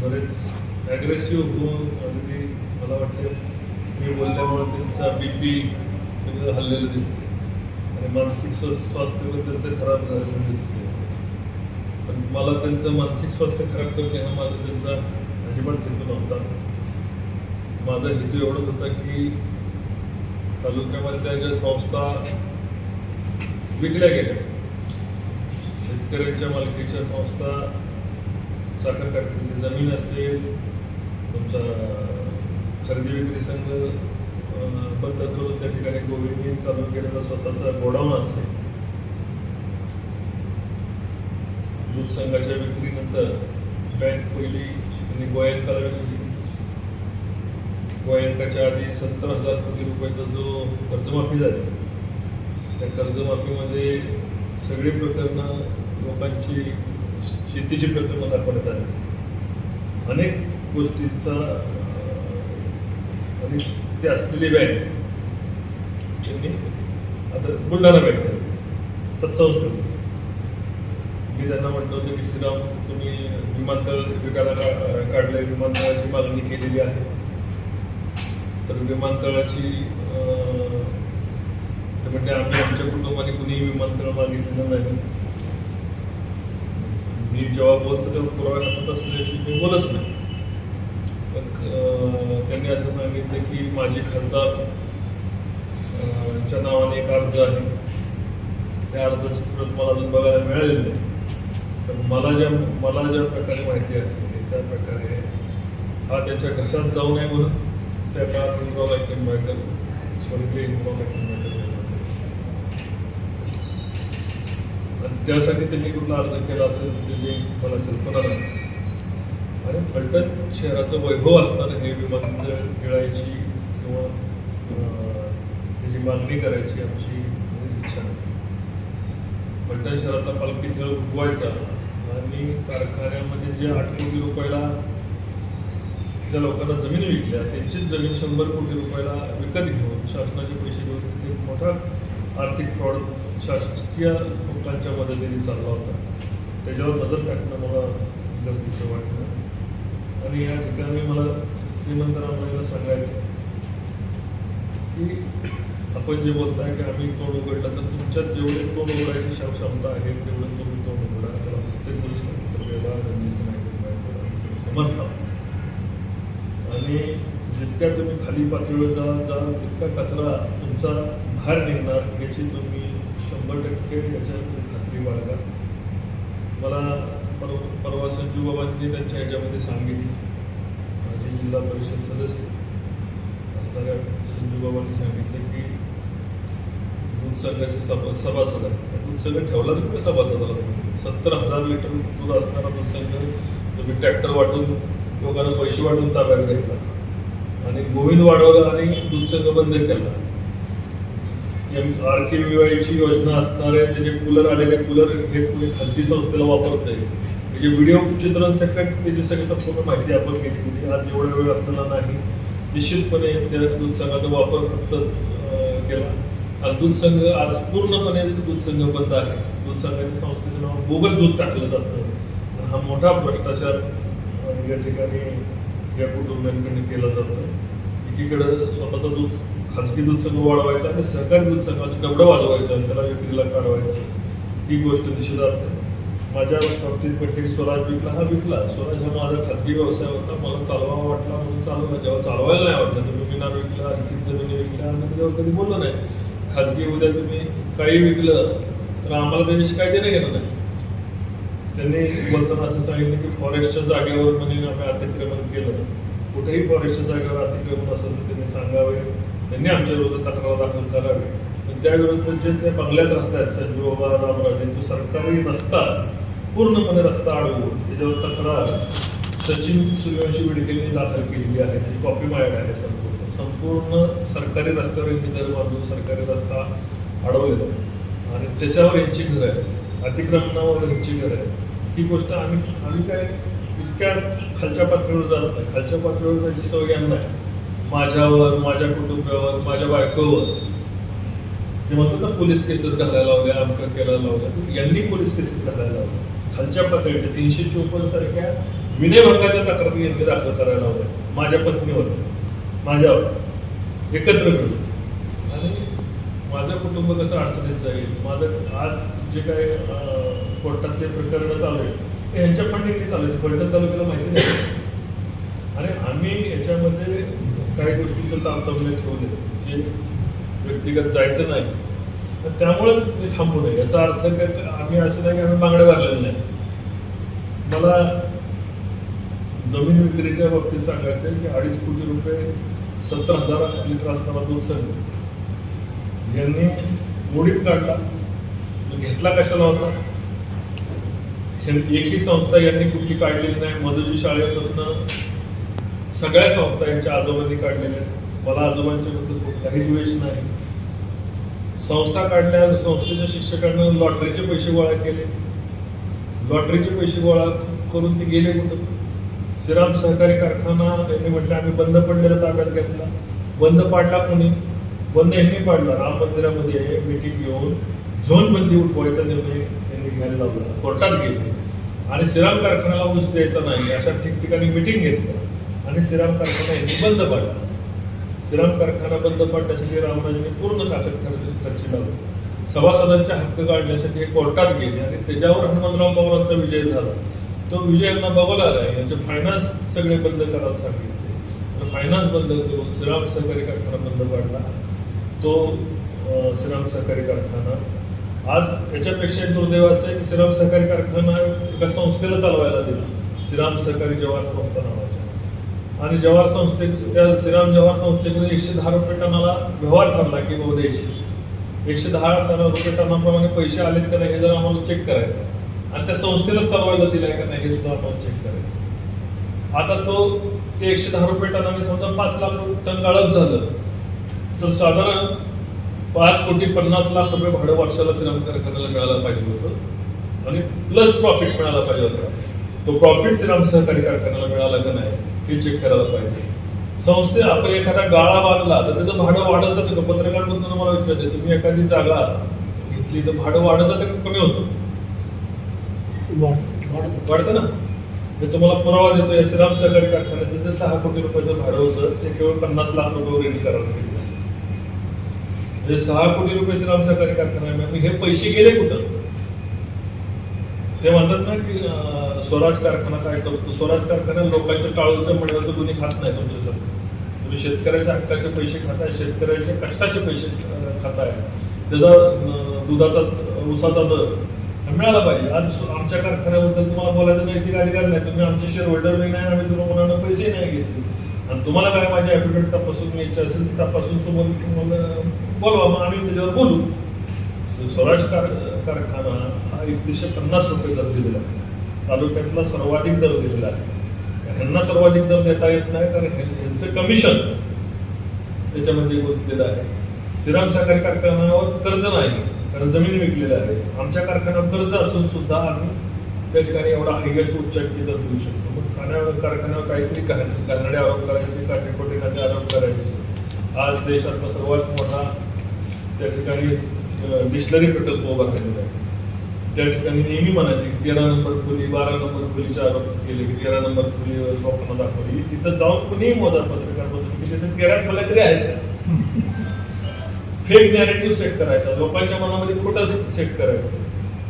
बरेच ॲग्रेसिव्ह होऊन अगदी मला वाटतं मी बोलल्यामुळे त्यांचा बी पी सगळं हल्लेलं दिसते आणि मानसिक स्व स्वास्थ्य पण त्यांचं खराब झालेलं दिसते पण मला त्यांचं मानसिक स्वास्थ्य खराब करणे हा माझा त्यांचा अजिबात हेतू नव्हता. माझा हेतू एवढंच होता की तालुक्यामधल्या ज्या संस्था विकल्या गेल्या शेतकऱ्यांच्या मालकीच्या संस्था साखर कारखान्याची जमीन असेल तुमचा खरेदी विक्री संघ पद्धत बंद करून त्या ठिकाणी गोविंदी चालू केलेला स्वतःचा गोडाऊन असेल. दूध संघाच्या विक्रीनंतर बँक पहिली आणि गोयंकाला विकली गोयंकाच्या आधी सत्तर हजार कोटी रुपयाचा जो कर्जमाफी झाली. त्या कर्जमाफीमध्ये सगळी प्रकरणं लोकांची शेतीची मला दाखवण्यात आहे अनेक गोष्टींचा आणि ते असलेली बँक त्यांनी आता बुलढाणा बँक आहे. तत्संस्था मी त्यांना म्हटलं होतं की श्रीराम तुम्ही विमानतळ विकायला का काढलंय विमानतळाची मागणी केलेली आहे. तर विमानतळाची ते म्हणजे आम्ही आमच्या कुटुंबाने कुणीही विमानतळ मागितलेलं नाही. मी जेव्हा बोलतो तेव्हा पुरावा हातात असल्याशी मी बोलत नाही. पण त्यांनी असं सांगितलं की माझे खासदार च्या नावाने एक अर्ज आहे. त्या अर्जाची प्रत मला अजून बघायला मिळालेली नाही. तर मला ज्या मला ज्या प्रकारे माहिती आहे त्या प्रकारे हा त्याच्या घशात जाऊ नये म्हणून त्या काळात इंद्राव निंबाळकर स्वर्गीय इंद्राव निंबाळकर निर्माण केले. आणि त्यासाठी त्यांनी कुठला अर्ज केला असेल त्याची मला कल्पना नाही. आणि फलटण शहराचं वैभव असताना हे विमानतळ खेळायची किंवा त्याची मागणी करायची आमची इच्छा नाही. फलटण शहरातला पालखी खेळ उठवायचा आणि कारखान्यामध्ये जे आठ कोटी रुपयाला ज्या लोकांना जमीन विकल्या त्यांचीच जमीन शंभर कोटी रुपयाला विकत घेऊन शासनाचे पैसे घेऊन तिथे मोठा आर्थिक फ्रॉड शासकीय लोकांच्या मदतीने चालला होता. त्याच्यावर नजर टाकणं मला गरजेचं वाटलं. आणि या ठिकाणी मला श्रीमंत रामायला सांगायचं की आपण जे बोलताय की आम्ही तोंड उघडलं तर तुमच्यात जेवढे तोंड उघडायची क्षम- क्षमता आहे तेवढं तुम्ही तोंड उघडा. त्याला प्रत्येक गोष्टीला उत्तर द्यायला गरजेचं नाही समर्थ आणि जितक्या तुम्ही खाली पातळीवर जा जा तितका कचरा तुमचा बाहेर निघणार याची तुम्ही शंभर टक्के याच्यात खात्री बाळगा मला परवा परवा संजूबाबांनी त्यांच्या ह्याच्यामध्ये सांगितलं. माझे जिल्हा परिषद सदस्य असणाऱ्या संजूबाबांनी सांगितलं की दूध संघाचे सभा सभासद आहेत. दूध संघ ठेवला तर कुठे सभासदाला? तुम्ही सत्तर हजार लिटर दूध असणारा दूध संघ तुम्ही ट्रॅक्टर वाटून लोकांना पैसे वाटून ताब्यात घेतला. आणि गोविंद वाढवलं आणि दूध संघ बंद केला. एम आर के ची योजना असणारे त्याचे कूलर आलेले कूलर हे कोणी खाजगी संस्थेला वापरत आहे म्हणजे व्हिडिओ चित्रांसकट त्याची सगळी संपूर्ण माहिती आपण घेतलेली आज एवढा वेळ आपल्याला नाही. निश्चितपणे त्या दूध संघाचा वापर फक्त केला. आणि दूध संघ आज पूर्णपणे दूध संघ बंद आहे. दूध संघाच्या संस्थेचं नाव बोगस दूध टाकलं जातं. हा मोठा भ्रष्टाचार या ठिकाणी या कुटुंबियांकडे केला जातो. एकीकडं स्वतःचं दूध खाजगी दूध संघ वाढवायचा आणि सहकारी दूध संघाचं डबडं वाजवायचं आणि त्याला विक्रीला काढवायचं. ही गोष्ट निषेधार्थ. माझ्या बाबतीत म्हटलं स्वराज विकला हा विकला. स्वराज हा माझा खाजगी व्यवसाय होता. मला चालवावा वाटला म्हणून चालवला. जेव्हा चालवायला नाही वाटलं तर मी ना विकला आणखी जमिनी विकल्या आणि त्याच्यावर कधी बोललो नाही. खाजगी उद्या तुम्ही काही विकलं तर आम्हाला त्याच्याशी काय देणं घेणं नाही. त्यांनी बोलताना असं सांगितलं की फॉरेस्टच्या जागेवर म्हणे आम्ही अतिक्रमण केलं. कुठेही फॉरेस्टच्या जागेवर अतिक्रमण असेल तर त्यांनी सांगावे. त्यांनी आमच्या विरोधात तक्रार दाखल करावी. पण त्याविरुद्ध जे ते बंगल्यात राहतात संजीव बाबा रामराजे तो सरकारी रस्ता पूर्णपणे रस्ता अडवून त्याच्यावर तक्रार सचिन सूर्यवंशी विडकेंनी दाखल केलेली आहे. ती कॉपी माझ्याकडे आहे संपूर्ण. संपूर्ण सरकारी रस्त्यावर यांनी घर बांधून सरकारी रस्ता अडवलेला आणि त्याच्यावर यांची घरं आहे. अतिक्रमणावर यांची घरं आहे. ही गोष्ट आम्ही आम्ही काय इतक्या खालच्या पातळीवर जात नाही. खालच्या पातळीवर जायची सवय यांना आहे माझ्यावर माझ्या कुटुंबावर माझ्या बायकोवर. जे म्हणतात ना पोलीस केसेस घालायला लावल्या अमकं केलं लावल्या यांनी पोलीस केसेस घालायला लावल्या. खालच्या पातळीच्या तीनशे चोपन्न सारख्या विनयभंगाच्या तक्रारी यांनी दाखल करायला लावल्या. माझ्या पत्नीवर माझ्यावर एकत्र मिळून. आणि माझं कुटुंब कसं अडचणीत जाईल? माझं आज जे काय कोर्टातले प्रकरणं चालू आहे ते यांच्या फंडिंगने चालू आहे फलटण तालुक्याला माहिती नाही. आणि आम्ही याच्यामध्ये काही गोष्टीचं तारतम्य ठेवून जे व्यक्तिगत जायचं नाही. तर त्यामुळेच मी थांबू नये याचा अर्थ काय आम्ही असं नाही की आम्ही बांगडे भरलेले नाही मला जमीन विक्रीच्या बाबतीत सांगायचं आहे की अडीच कोटी रुपये सत्तर हजार लिटर असणारा दूध संघ यांनी मोडीत काढला. घेतला कशाला होता? हे- एकही संस्था यांनी कुठली काढलेली नाही. मधुजी शाळेपासून सगळ्या संस्था यांच्या आजोबांनी काढलेल्या आहेत. मला आजोबांच्या बद्दल कुठलाही द्वेष नाही. संस्था काढल्या संस्थेच्या शिक्षकांना लॉटरीचे पैसे गोळा केले. लॉटरीचे पैसे गोळा करून ते गेले कुठं? श्रीराम सहकारी कारखाना यांनी म्हटलं आम्ही बंद पडलेला ताब्यात घेतला. बंद पाडला कोणी? बंद यांनी पाडला. राम मंदिरामध्ये मिटिंग घेऊन झोन बंदी उठवायचा निर्णय त्यांनी घ्यायला लावला. कोर्टात गेले. आणि श्रीराम कारखान्याला ऊस द्यायचा नाही अशा ठिकठिकाणी मिटिंग घेतलं. आणि श्रीराम कारखाना यांनी बंद पाडला श्रीराम कारखाना बंद पाडण्यासाठी रामराजांनी पूर्ण ताकद खर्च खर्ची लावली. सभासदांचे हक्क काढण्यासाठी हे कोर्टात गेले आणि त्याच्यावर हनुमंतराव पवारांचा विजय झाला. तो विजय यांना बघायला आला. यांचे फायनान्स सगळे बंद करायला सांगितले. फायनान्स बंद करून श्रीराम सहकारी कारखाना बंद पाडला. तो अं, श्रीराम सहकारी कारखाना. आज याच्यापेक्षा दुर्दैव असं आहे की श्रीराम सहकारी कारखाना एका संस्थेला चालवायला दिला. श्रीराम सहकारी जवाहर संस्था आणि जवाहर संस्थे त्या श्रीराम जवाहर संस्थेकडून एकशे दहा रुपये टनाला व्यवहार ठरला की बाबा द्यायची. एकशे दहा टन रुपये टनाप्रमाणे पैसे आलेत का नाही हे जर आम्हाला चेक करायचं आणि त्या संस्थेला चालवायला आहे का नाही हे सुद्धा आम्हाला चेक करायचं आता तो ते एकशे दहा रुपये टनाने समजा पाच लाख टन गाळप झालं. तर साधारण पाच कोटी पन्नास लाख रुपये भाडं वर्षाला श्रीराम कारखान्याला मिळायला पाहिजे होतं. आणि प्लस प्रॉफिट मिळायला पाहिजे होतं. तो प्रॉफिट श्रीराम सहकारी कारखान्याला मिळाला का नाही? हे चेक करायला पाहिजे. संस्थे आपण एखादा गाळा बांधला तर त्याचं भाडं वाढत जातं का? पत्रकार बंधूंना मला विचारते तुम्ही एखादी जागा घेतली तर भाडं वाढत जातं का कमी होतं? वाढतं. ना? मी तुम्हाला पुरावा देतो या श्रीराम सहकारी कारखान्याचं जे सहा कोटी रुपयाचं भाडं होतं ते केवळ पन्नास लाख रुपयावर रेडी करायला म्हणजे सहा कोटी रुपये श्रीराम सहकारी कारखाना आहे. मग हे पैसे गेले कुठं? ते म्हणतात ना की स्वराज कारखाना काय करतो? स्वराज कारखान्यात लोकांच्या टाळूचं म्हणण्याचं कोणी खात नाही तुमच्यासाठी तुम्ही शेतकऱ्याच्या हक्काचे पैसे खाताय शेतकऱ्याचे कष्टाचे पैसे खाताय. त्याचा दुधाचा ऊसाचा दर मिळाला पाहिजे. आज सु- आमच्या कारखान्याबद्दल तुम्हाला बोलायचं नैतिक अधिकार नाही. तुम्ही आमचे शेअर होल्डर नाही आम्ही तुम्हाला कोणाला पैसे नाही घेतले. आणि तुम्हाला काय माझी ॲफिडेविट तपासून घ्यायची असेल तर तपासून सोबत मला बोलवा. मग आम्ही त्याच्यावर बोलू. स्वराज कार कारखाना एकतीसशे पन्नास रुपये दर दिलेला आहे. तालुक्यातला सर्वाधिक दर दिलेला आहे. ह्यांना सर्वाधिक दर देता येत नाही कारण ह्यांचं कमिशन त्याच्यामध्ये गुंतलेलं आहे. श्रीराम सहकारी कारखान्यावर कर्ज नाही कारण जमीन विकलेली आहे. आमच्या कारखान्यावर कर्ज असून सुद्धा आम्ही त्या ठिकाणी एवढा हायएस्ट उच्चाटकी दर देऊ शकतो. मग खाण्यावर कारखान्यावर काहीतरी करायचं कानडे आरोप करायचे काटेकोटे खाते आरोप करायचे. आज देशातला सर्वात मोठा त्या ठिकाणी डिस्टलरी प्रकल्प उभा केलेला आहे. त्या ठिकाणी नेहमी म्हणायची तेरा नंबर खोली बारा नंबर खोलीचा आरोप केले की तेरा नंबर खोली स्वप्न दाखवली. तिथं जाऊन कुणीही मोजा पत्रकारबद्दल की तेरा खोल्या तरी आहेत. फेक नॅरेटिव्ह सेट करायचा. लोकांच्या मनामध्ये खोटं सेट करायचं.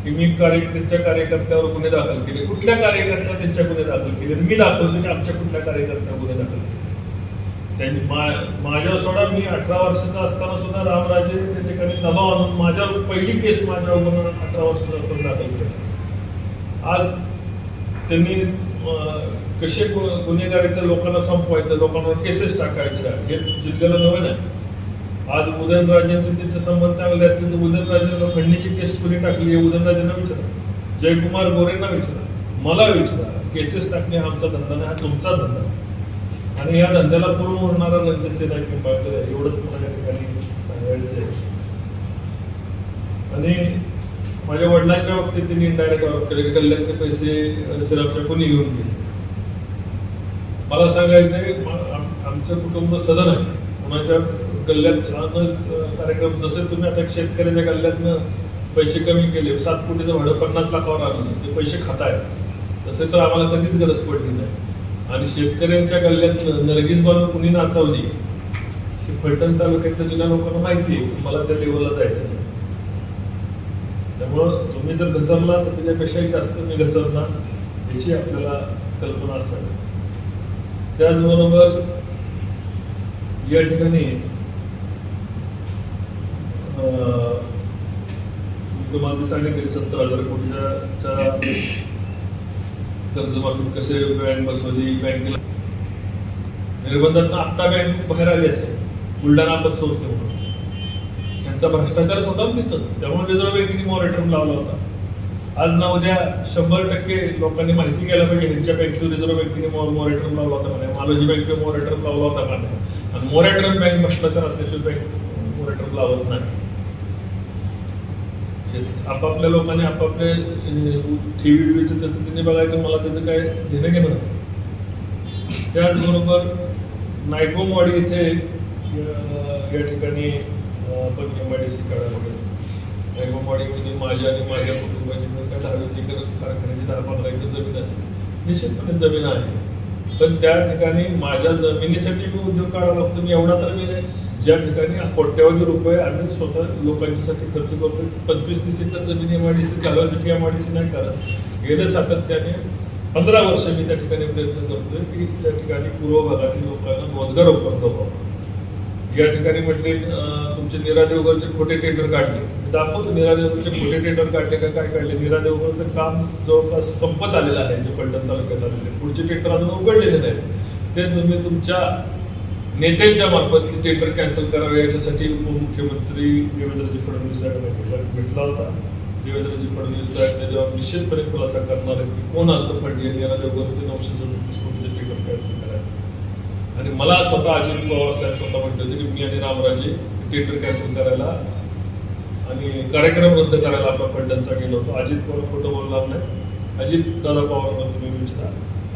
की मी कार्य त्यांच्या कार्यकर्त्यावर गुन्हे दाखल केले. कुठल्या कार्यकर्त्या त्यांच्या गुन्हे दाखल केले? मी दाखवतो की आमच्या कुठल्या कार्यकर्त्यावर गुन्हे दाखल केले त्यांनी मा- माझ्या सोडा मी अठरा वर्षाचा असताना सुद्धा रामराजे त्या ठिकाणी दबाव आणून माझ्यावर पहिली केस माझ्यावर म्हणून अठरा वर्षाचा असताना दाखल केली. आज त्यांनी कसे गु- गुन्हेगारीचं लोकांना संपवायचं लोकांवर केसेस टाकायच्या हे जिल्ह्याला नव्हे नाही आज उदयनराजेंचे त्यांचे संबंध चांगले असतील तर उदयनराजेंना खंडणीची केस कुणी टाकली हे उदयनराजेंना विचारा. जयकुमार गोरेंना विचारा. मला विचारा केसेस टाकणे हा आमचा धंदा नाही हा तुमचा धंदा. आहे. आणि या धंद्याला पूर्ण होणारा रणजित सिन्हा निंबाळकर आहे एवढंच मला या ठिकाणी सांगायचं. आहे आणि माझ्या वडिलांच्या बाबतीत त्यांनी इंडायरेक्ट आरोप केले की पैसे सिरपच्या कोणी घेऊन गेले. मला सांगायचं आहे आमचं कुटुंब सदन आहे. कोणाच्या गल्ल्यात कार्यक्रम जसे तुम्ही आता शेतकऱ्याच्या गल्ल्यातनं पैसे कमी केले सात कोटीचं भाडं पन्नास लाखावर आलं ते पैसे खाताय तसे तर आम्हाला कधीच गरज पडली नाही. आणि शेतकऱ्यांच्या गल्ल्यातनं नरगीज बांधून कुणी नाचवली? हे फलटण तालुक्यातल्या जुन्या लोकांना माहिती आहे. मला त्या लेवलला जायचं नाही त्यामुळं तुम्ही जर घसरला तर त्याच्यापेक्षाही जास्त मी घसरणार याची आपल्याला कल्पना असावी त्याचबरोबर या ठिकाणी तुम्हाला सांगितले सत्तर हजार कोटीच्या कर्जमाफी कसे बँक बसवली बँकेला निर्बंधात आत्ता बँक बाहेर आली असेल बुलढाणा पतसंस्थे म्हणून. यांचा भ्रष्टाचारच होता तिथं. त्यामुळे रिझर्व्ह बँकेने मॉनिटरिंग लावला होता. आज ना उद्या शंभर टक्के लोकांनी माहिती घ्यायला पाहिजे ह्यांच्या बँकेवर रिझर्व्ह बँकेने मॉरेटरम लावला होता का नाही? मालोजी बँकेवर मॉरेटरम लावला होता का नाही? आणि मॉरेटरम बँक भ्रष्टाचार असल्याशिवाय बँक मॉरेटरम लावत नाही. आपापल्या लोकांनी आपापले टी व्ही त्याचं त्यांनी बघायचं मला त्याचं काय घेणं घेणं नाही. त्याचबरोबर नायकोमवाडी इथे या ठिकाणी आपण एमआयडीसी काढायला नायकोमवाडीमध्ये म्हणजे माझ्या आणि माझ्या कुटुंबाची मिळून काय एकर कारखान्याची दहा पंधरा एकर जमीन असेल निश्चितपणे जमीन आहे. पण त्या ठिकाणी माझ्या जमिनीसाठी मी उद्योग काढावा लागतो मी एवढा तर मी नाही. ज्या ठिकाणी कोट्यावधी रुपये आम्ही स्वतः लोकांच्यासाठी खर्च करतो पंचवीस तीस एकर जमीन एमआयडीसी घालवायसाठी सी नाही करत. गेले सातत्याने पंधरा वर्ष मी त्या ठिकाणी प्रयत्न करतोय की त्या ठिकाणी पूर्व भागातील लोकांना रोजगार उपलब्ध व्हावा. या ठिकाणी म्हटले तुमचे नीरा देवगरचे खोटे टेंडर काढले. दाखवतो नीरा देवगरचे खोटे टेंडर काढले का काय काढले? नीरा देवगरचं काम जवळपास संपत आलेलं आहे जे फलटण तालुक्यात आलेले पुढचे टेंडर अजून उघडलेले नाही ते तुम्ही तुमच्या नेत्यांच्या मार्फत ते टेंडर कॅन्सल करावे याच्यासाठी उपमुख्यमंत्री देवेंद्रजी फडणवीस साहेबांना भेटला भेटला होता. देवेंद्रजी फडणवीस साहेब त्याच्यावर निश्चितपणे खुलासा करणार आहेत की कोण आलं फडणे याला देवगरचे नऊशे सदतीस कोटीचे टेंडर कॅन्सल करावे. आणि मला स्वतः अजित पवार साहेब स्वतः म्हटले होते की मी आणि रामराजे टेंडर कॅन्सल करायला आणि कार्यक्रम रद्द करायला आपण फंडांचा गेलो होतो. अजित पवार खोटं बोलणार नाही. अजित दादा पवार तुम्ही विचारा.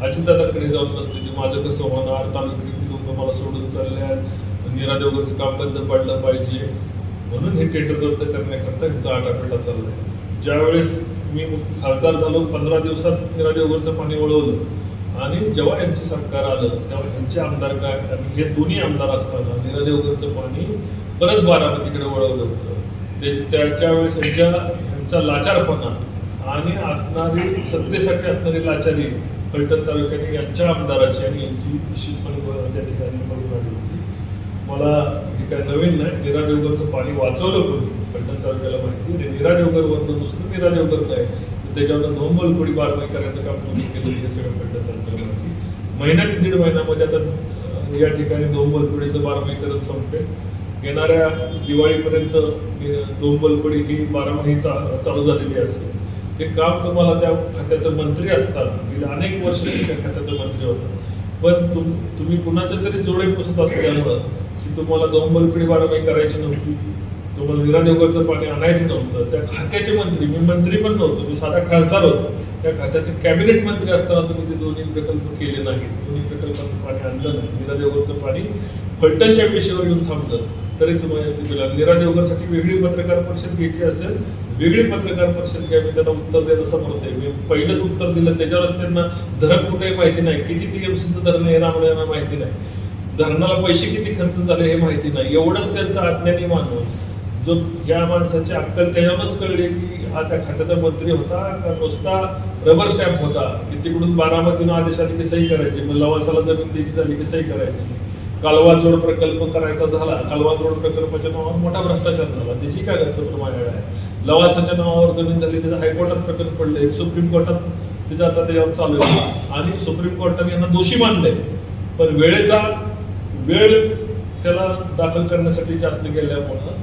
अजित दादाकडे जाऊन बसले की माझं कसं होणार तालुक्यात मला सोडून चालले नीरा काम बंद पडलं पाहिजे. म्हणून हे टेंडर रद्द करण्याकरता ह्यांचा आटापिटा चाललाय. ज्यावेळेस मी खासदार झालो पंधरा दिवसात नीरा पाणी वळवलं आणि जेव्हा यांचं सरकार आलं तेव्हा यांचे आमदार काय? आणि हे दोन्ही आमदार असताना नीरा पाणी परत बारामतीकडे वळवलं होतं. ते त्याच्या वेळेस यांच्या यांचा लाचारपणा आणि असणारी सत्तेसाठी असणारी लाचारी फलटण तालुक्याने यांच्या आमदाराची आणि यांची निश्चितपणे त्या ठिकाणी बघून आली होती. मला हे काय नवीन नाही नीरा देवगरचं पाणी वाचवलं होतं फलटण तालुक्याला माहिती ते नीरा देवगर वरनं नुसतं नीरा देवगर नाही. त्याच्यावर नोंबल कोडी बारमाई करायचं काम तुम्ही केलं हे सगळं फलटण तालुक्याला माहिती महिन्यात ते दीड महिन्यामध्ये आता या ठिकाणी नोंबल कोडीचं बारमाई करत संपते. येणाऱ्या दिवाळीपर्यंत दोंबलपडी ही बारामाही चा- चालू झालेली असते. हे काम तुम्हाला त्या खात्याचं मंत्री असतात. गेले अनेक वर्ष त्या खात्याचं मंत्री होतात. पण तुम तुम्ही कुणाच्या तरी जोडे पुसत असल्यामुळं की तुम्हाला दोंबलपडी वाढवाई करायची नव्हती. तुम्हाला निरा पाणी आणायचं नव्हतं. त्या खात्याचे मंत्री मी मंत्री पण नव्हतो मी साधा खासदार होतो. त्या खात्याचे कॅबिनेट मंत्री असताना तुम्ही ते दोन्ही प्रकल्प केले नाहीत. दोन्ही प्रकल्पाचं पाणी आणलं नाही. निरादेवगरचं पाणी फलटणच्या पेशेवर येऊन थांबलं. तरी तुम्हाला याची निरा वेगळी पत्रकार परिषद घ्यायची असेल. वेगळी पत्रकार परिषद घ्यावी त्यांना उत्तर द्यायला समर्थ आहे मी पहिलंच उत्तर दिलं त्याच्यावरच त्यांना धरण कुठेही माहिती नाही. किती टीएमसीचं धरण हे रामला यांना माहिती नाही. धरणाला पैसे किती खर्च झाले हे माहिती नाही. एवढं त्यांचा अज्ञानी माणूस जो या माणसाची अक्कल त्याच्यावरच कळली की हा त्या खात्याचा मंत्री होता का नुसता रबर स्टॅम्प होता. की तिकडून बारामतीनं आदेश आली की सही करायची. मग लवासाला जमीन द्यायची झाली की सही करायची. कालवा जोड प्रकल्प करायचा झाला कालवा जोड प्रकल्पाच्या नावावर मोठा भ्रष्टाचार झाला. त्याची काय कागदपत्र माझ्याकडे? आहे लवासाच्या नावावर जमीन झाली त्याचं हायकोर्टात प्रकल्प पडले सुप्रीम कोर्टात त्याचा आता त्याच्यावर चालू आहे. आणि सुप्रीम कोर्टाने यांना दोषी मानले पण वेळेचा वेळ त्याला दाखल करण्यासाठी जास्त गेल्यामुळं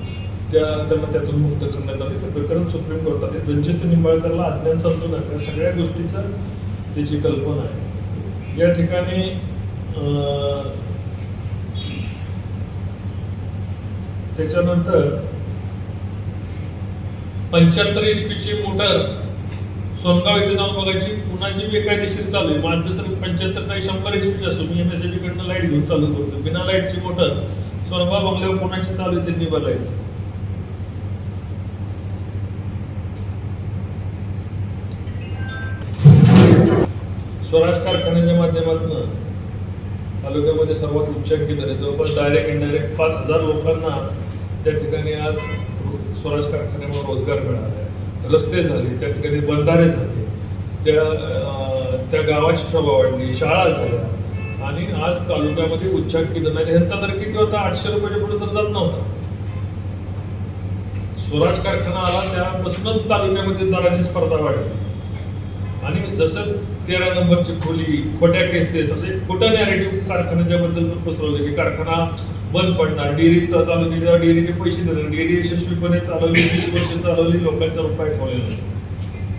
त्या त्यांना त्यातून मुक्त करण्यात आले. ते प्रकरण सुप्रीम कोर्टात आहे. निंबाळकरला अज्ञान समजून नका सगळ्या गोष्टीचं त्याची कल्पना आहे. या ठिकाणी त्याच्यानंतर पंच्याहत्तर एच ची मोटर सोनगाव इथे जाऊन बघायची. कुणाची बी कायदेशीर चालू आहे. माझं तर पंच्याहत्तर नाही शंभर एच पीची असो. मी एम एस कडनं लाइट घेऊन चालू करतो. बिना लाईटची मोटर सोनगाव बंगल्यावर कोणाची चालू आहे त्यांनी बघायचं स्वराज कारखान्याच्या माध्यमातून तालुक्यामध्ये सर्वात उच्च अंकी दर आहे जवळपास डायरेक्ट इनडायरेक्ट पाच हजार लोकांना त्या ठिकाणी आज स्वराज कारखान्यामुळे रोजगार मिळाला रस्ते झाले त्या ठिकाणी बंधारे झाले. त्या त्या गावाची शोभा वाढली शाळा झाल्या. आणि आज तालुक्यामध्ये उच्चाट केलं नाही. ह्यांचा दर किती होता? आठशे रुपयाच्या पुढे तर जात नव्हता. स्वराज कारखाना आला त्यापासूनच तालुक्यामध्ये दराची स्पर्धा वाढली. आणि जसं तेरा नंबरची खोली खोट्या केसेस असे खोटं नॅरेटिव्ह कारखान्याच्या बद्दल पसरवलं की कारखाना बंद पडणार. डेअरीचा चालू केली तेव्हा डेअरीचे पैसे देणार. डेअरी यशस्वीपणे चालवली वीस वर्ष चालवली लोकांचा उपाय ठेवलेला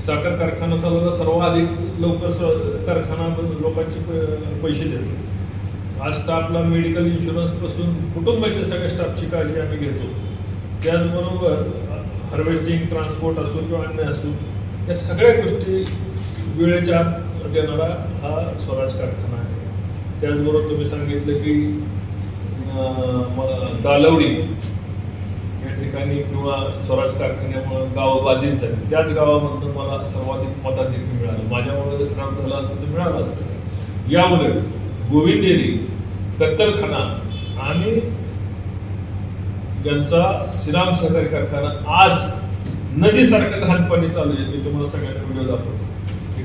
साखर कारखाना चालवला सर्वाधिक लवकर स- कारखाना लोकांचे प- पैसे देतो आज स्टाफला मेडिकल इन्शुरन्सपासून कुटुंबाच्या सगळ्या स्टाफची काळजी आम्ही घेतो. त्याचबरोबर हार्वेस्टिंग ट्रान्सपोर्ट असो किंवा अन्य असो या सगळ्या गोष्टी वेळेच्या देणारा हा स्वराज कारखाना आहे. त्याचबरोबर तुम्ही सांगितलं की अं, दालवडी या ठिकाणी किंवा स्वराज कारखान्यामुळं गाव बाधित झाली. त्याच गावामधून मला सर्वाधिक मताधिक्य मिळालं. माझ्यामुळे जर काम झालं असतं तर मिळालं असतं. यामुळे गोविंदेरी कत्तलखाना आणि यांचा श्रीराम सहकारी कारखाना आज नदीसारखं लहानपणी चालू आहे. मी तुम्हाला सगळ्यांना व्हिडिओ दाखवतो.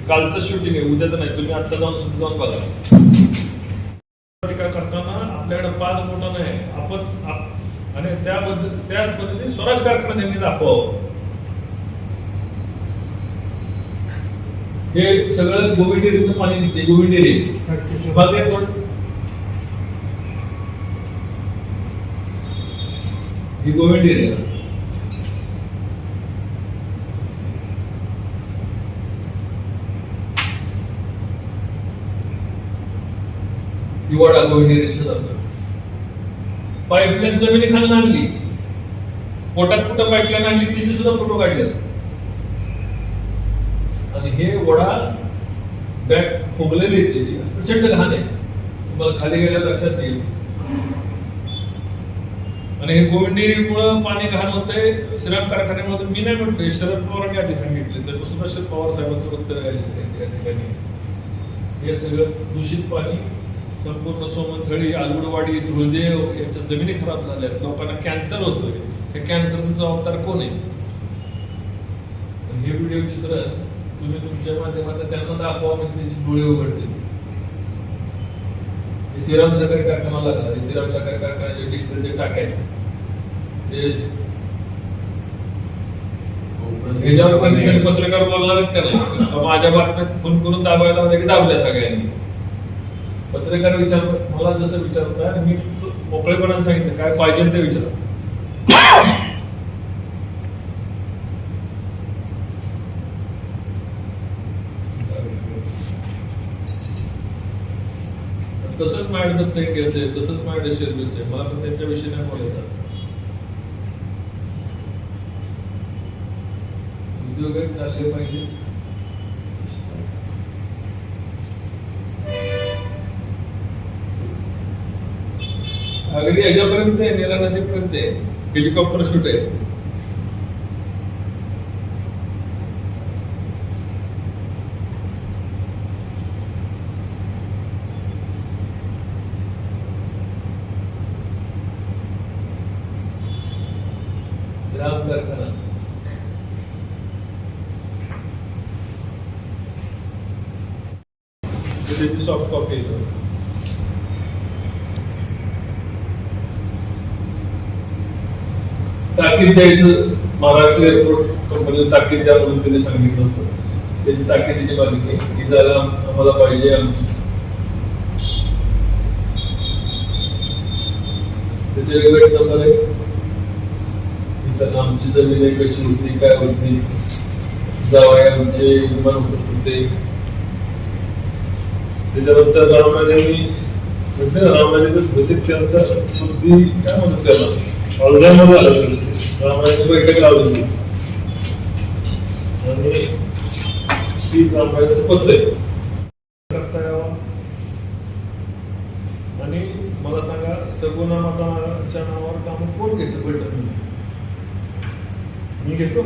कालचं शूटिंग आहे उद्याचं नाही. तुम्ही आता जाऊन सुद्धा जाऊन बघा. टीका करताना आपल्याकडे पाच मोठं नाही. आपण आप- आणि त्याबद्दल त्याच पद्धतीने स्वराज कारखाना त्यांनी दाखवावं. हे सगळं गोविंदेरीतून पाणी निघते गोविंदेरी बाकी थोडं ही गोविंदेरी आहे हिवाळा गोविंदेरी शेजारचं पाईपलाईन जमिनी खाली आणली. पोटात कुठं पाईपलाईन आणली तिचे सुद्धा फोटो काढले. आणि हे वडा बॅग फुगलेली आहे त्याची. प्रचंड घाण आहे. तुम्हाला खाली गेल्या लक्षात येईल. आणि हे गोविंदेरीमुळं पाणी घाण होतंय. सिरप कारखान्यामध्ये मी नाही म्हणतोय. शरद पवारांनी आधी सांगितले तर सुद्धा शरद पवार साहेबांचं उत्तर या ठिकाणी. हे सगळं दूषित पाणी संपूर्ण सोमनथळी आलुडवाडी धुळदेव यांच्या जमिनी खराब झाल्या लोकांना कॅन्सर होतोय. हे कॅन्सरचा जबाबदार कोण आहे? हे व्हिडिओ चित्र तुम्ही तुमच्या माध्यमातून त्यांना दाखवा म्हणजे त्यांची डोळे उघडतील. हे श्रीराम सहकारी कारखाना लागला. हे श्रीराम सहकारी कारखान्याचे डिस्प्लेचे टाकायचे ह्याच्यावर पत्रकार बोलणार आहेत का नाही? माझ्या बातम्यात फोन करून दाबायला होत्या की दाबल्या सगळ्यांनी? पत्रकार विचार मला जसं आहे मी मोकळेपणाने सांगितलं काय पाहिजे ते विचार तसंच मॅड दत्त घ्यायचंय तसंच मॅड शेरबीच आहे मला पण त्यांच्याविषयी नाही बोलायचं. उद्योगच चालले पाहिजे. अगदी याच्यापर्यंत आहे नीरा नदीपर्यंत आहे हेलिकॉप्टर शूट आहे श्रीराम कारखाना त्याची सॉफ्ट कॉपी ताकीद द्यायचं महाराष्ट्र एअरपोर्ट कंपनीला ताकीद द्या म्हणून त्यांनी सांगितलं होतं. त्याची ताकिदीची मालिका ही जागा आम्हाला पाहिजे त्याचे वेगवेगळे नंबर आहे सगळं आमची जमीन आहे कशी होती काय होती जावया आमचे विमान होत होते त्याच्यानंतर रामराजांनी म्हणजे ना रामायणाचं त्यांचा बुद्धी काय म्हणतो त्याला? अल्झायमर झालं रामायणाची बैठक लावली आणि ही रामायणाचं पत्र आहे. करता यावं आणि मला सांगा सगुणा माताच्या नावावर काम कोण घेतं बैठक मी घेतो.